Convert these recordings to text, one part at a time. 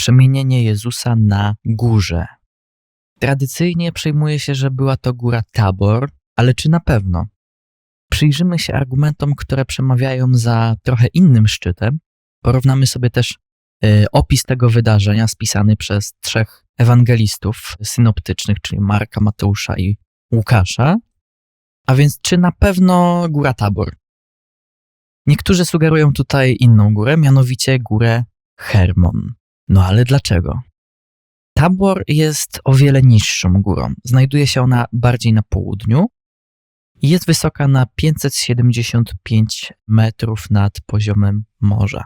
przemienienie Jezusa na górze. Tradycyjnie przyjmuje się, że była to góra Tabor, ale czy na pewno? Przyjrzymy się argumentom, które przemawiają za trochę innym szczytem. Porównamy sobie też y, opis tego wydarzenia spisany przez trzech ewangelistów synoptycznych, czyli Marka, Mateusza i Łukasza. A więc czy na pewno góra Tabor? Niektórzy sugerują tutaj inną górę, mianowicie górę Hermon. No ale dlaczego? Tabor jest o wiele niższą górą. Znajduje się ona bardziej na południu i jest wysoka na 575 metrów nad poziomem morza.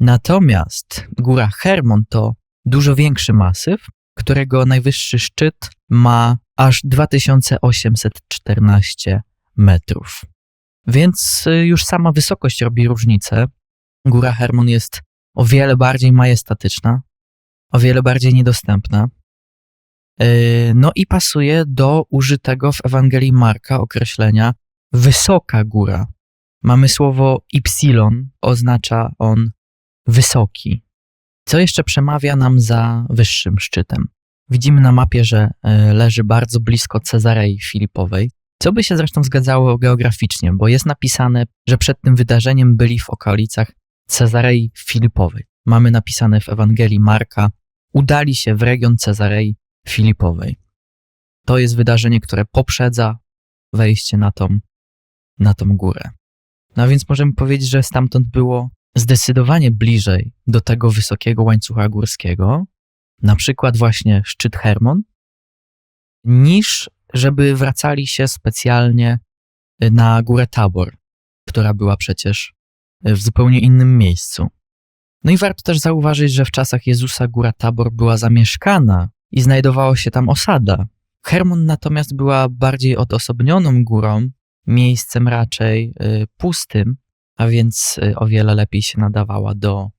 Natomiast góra Hermon to dużo większy masyw, którego najwyższy szczyt ma aż 2814 metrów. Więc y, już sama wysokość robi różnicę. Góra Hermon jest o wiele bardziej majestatyczna, o wiele bardziej niedostępna. Y, no i pasuje do użytego w Ewangelii Marka określenia wysoka góra. Mamy słowo ypsilon, oznacza on wysoki. Co jeszcze przemawia nam za wyższym szczytem? Widzimy na mapie, że y, leży bardzo blisko Cezarei Filipowej, co by się zresztą zgadzało geograficznie, bo jest napisane, że przed tym wydarzeniem byli w okolicach Cezarei Filipowej. Mamy napisane w Ewangelii Marka, udali się w region Cezarei Filipowej. To jest wydarzenie, które poprzedza wejście na tą, na tą górę. No więc możemy powiedzieć, że stamtąd było zdecydowanie bliżej do tego wysokiego łańcucha górskiego, na przykład właśnie szczyt Hermon, niż żeby wracali się specjalnie na górę Tabor, która była przecież w zupełnie innym miejscu. No i warto też zauważyć, że w czasach Jezusa góra Tabor była zamieszkana i znajdowało się tam osada. Hermon natomiast była bardziej odosobnioną górą, miejscem raczej y, pustym, a więc y, o wiele lepiej się nadawała do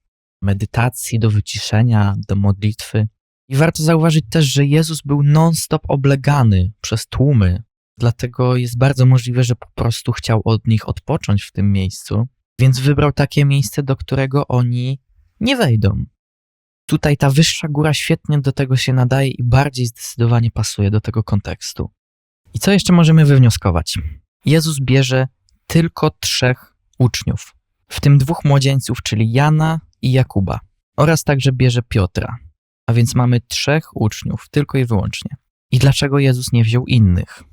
medytacji, do wyciszenia, do modlitwy. I warto zauważyć też, że Jezus był non-stop oblegany przez tłumy, dlatego jest bardzo możliwe, że po prostu chciał od nich odpocząć w tym miejscu, więc wybrał takie miejsce, do którego oni nie wejdą. Tutaj ta wyższa góra świetnie do tego się nadaje i bardziej zdecydowanie pasuje do tego kontekstu. I co jeszcze możemy wywnioskować? Jezus bierze tylko trzech uczniów, w tym dwóch młodzieńców, czyli Jana i Jakuba, oraz także bierze Piotra. A więc mamy trzech uczniów, tylko i wyłącznie. I dlaczego Jezus nie wziął innych?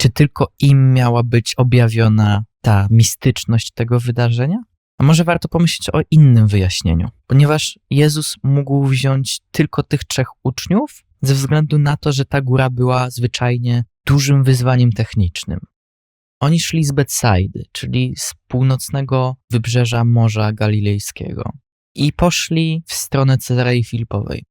Czy tylko im miała być objawiona ta mistyczność tego wydarzenia? A może warto pomyśleć o innym wyjaśnieniu, ponieważ Jezus mógł wziąć tylko tych trzech uczniów ze względu na to, że ta góra była zwyczajnie dużym wyzwaniem technicznym. Oni szli z Betsaidy, czyli z północnego wybrzeża Morza Galilejskiego i poszli w stronę Cezarei Filipowej.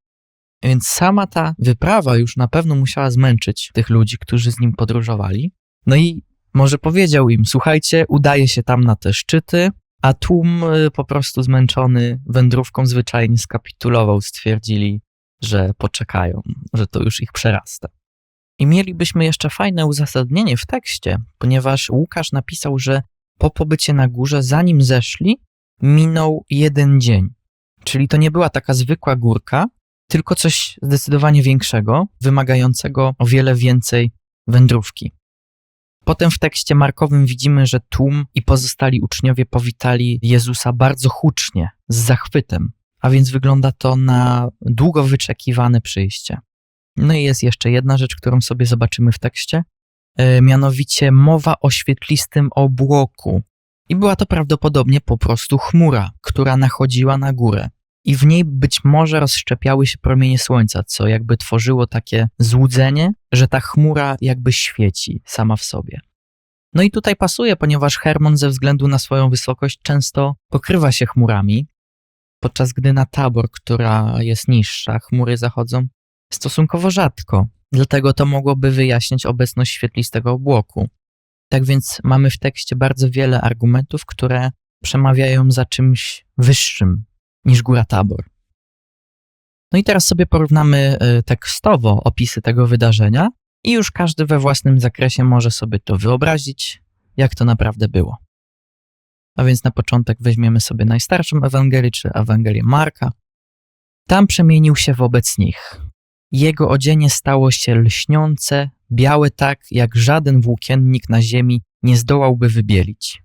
Więc sama ta wyprawa już na pewno musiała zmęczyć tych ludzi, którzy z nim podróżowali. No i może powiedział im: Słuchajcie, udaje się tam na te szczyty, a tłum y, po prostu zmęczony wędrówką zwyczajnie skapitulował, stwierdzili, że poczekają, że to już ich przerasta. I mielibyśmy jeszcze fajne uzasadnienie w tekście, ponieważ Łukasz napisał, że po pobycie na górze, zanim zeszli, minął jeden dzień. Czyli to nie była taka zwykła górka, tylko coś zdecydowanie większego, wymagającego o wiele więcej wędrówki. Potem w tekście markowym widzimy, że tłum i pozostali uczniowie powitali Jezusa bardzo hucznie, z zachwytem, a więc wygląda to na długo wyczekiwane przyjście. No i jest jeszcze jedna rzecz, którą sobie zobaczymy w tekście, e, mianowicie mowa o świetlistym obłoku. I była to prawdopodobnie po prostu chmura, która nachodziła na górę. I w niej być może rozszczepiały się promienie słońca, co jakby tworzyło takie złudzenie, że ta chmura jakby świeci sama w sobie. No i tutaj pasuje, ponieważ Hermon ze względu na swoją wysokość często pokrywa się chmurami, podczas gdy na tabor, która jest niższa, chmury zachodzą stosunkowo rzadko. Dlatego to mogłoby wyjaśnić obecność świetlistego obłoku. Tak więc mamy w tekście bardzo wiele argumentów, które przemawiają za czymś wyższym niż góra Tabor. No i teraz sobie porównamy y, tekstowo opisy tego wydarzenia i już każdy we własnym zakresie może sobie to wyobrazić, jak to naprawdę było. A więc na początek weźmiemy sobie najstarszą Ewangelię, czy Ewangelię Marka. Tam przemienił się wobec nich. Jego odzienie stało się lśniące, białe tak, jak żaden włókiennik na ziemi nie zdołałby wybielić.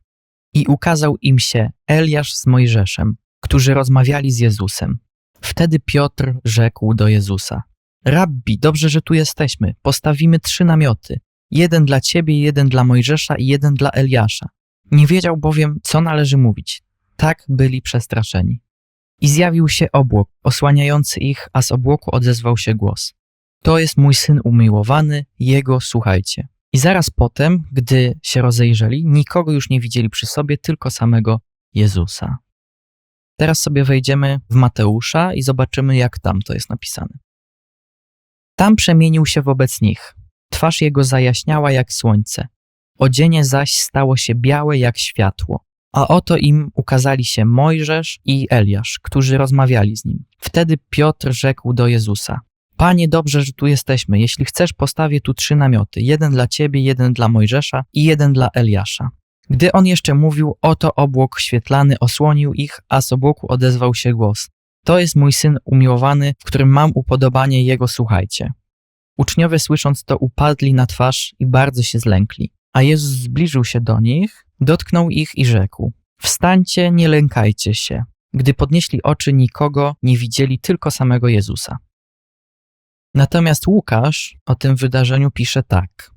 I ukazał im się Eliasz z Mojżeszem, którzy rozmawiali z Jezusem. Wtedy Piotr rzekł do Jezusa: Rabbi, dobrze, że tu jesteśmy. Postawimy trzy namioty: jeden dla ciebie, jeden dla Mojżesza i jeden dla Eliasza. Nie wiedział bowiem, co należy mówić. Tak byli przestraszeni. I zjawił się obłok, osłaniający ich, a z obłoku odezwał się głos. To jest mój syn umiłowany, jego słuchajcie. I zaraz potem, gdy się rozejrzeli, nikogo już nie widzieli przy sobie, tylko samego Jezusa. Teraz sobie wejdziemy w Mateusza i zobaczymy, jak tam to jest napisane. Tam przemienił się wobec nich. Twarz jego zajaśniała jak słońce. Odzienie zaś stało się białe jak światło. A oto im ukazali się Mojżesz i Eliasz, którzy rozmawiali z nim. Wtedy Piotr rzekł do Jezusa: Panie, dobrze, że tu jesteśmy. Jeśli chcesz, postawię tu trzy namioty: jeden dla ciebie, jeden dla Mojżesza i jeden dla Eliasza. Gdy on jeszcze mówił, oto obłok świetlany osłonił ich, a z obłoku odezwał się głos: To jest mój syn umiłowany, w którym mam upodobanie jego, słuchajcie. Uczniowie słysząc to upadli na twarz i bardzo się zlękli. A Jezus zbliżył się do nich, dotknął ich i rzekł: Wstańcie, nie lękajcie się. Gdy podnieśli oczy, nikogo nie widzieli, tylko samego Jezusa. Natomiast Łukasz o tym wydarzeniu pisze tak.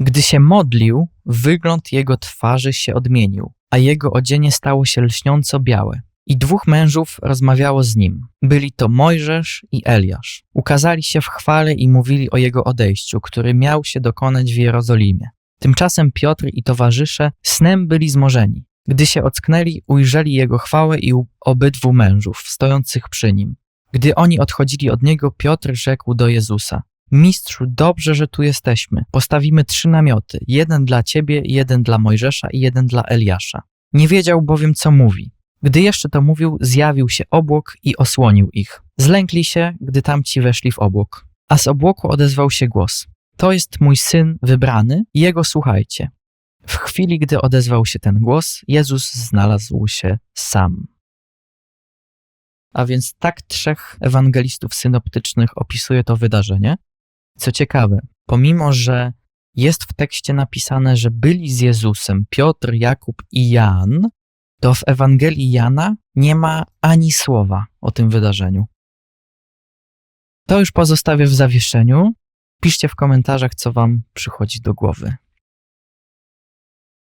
Gdy się modlił, wygląd jego twarzy się odmienił, a jego odzienie stało się lśniąco białe. I dwóch mężów rozmawiało z nim. Byli to Mojżesz i Eliasz. Ukazali się w chwale i mówili o jego odejściu, który miał się dokonać w Jerozolimie. Tymczasem Piotr i towarzysze snem byli zmorzeni. Gdy się ocknęli, ujrzeli jego chwałę i obydwu mężów stojących przy nim. Gdy oni odchodzili od niego, Piotr rzekł do Jezusa: Mistrzu, dobrze, że tu jesteśmy. Postawimy trzy namioty: jeden dla ciebie, jeden dla Mojżesza i jeden dla Eliasza. Nie wiedział bowiem, co mówi. Gdy jeszcze to mówił, zjawił się obłok i osłonił ich. Zlękli się, gdy tamci weszli w obłok. A z obłoku odezwał się głos: To jest mój syn wybrany, jego słuchajcie. W chwili, gdy odezwał się ten głos, Jezus znalazł się sam. A więc tak trzech ewangelistów synoptycznych opisuje to wydarzenie. Co ciekawe, pomimo że jest w tekście napisane, że byli z Jezusem Piotr, Jakub i Jan, to w Ewangelii Jana nie ma ani słowa o tym wydarzeniu. To już pozostawię w zawieszeniu. Piszcie w komentarzach, co Wam przychodzi do głowy.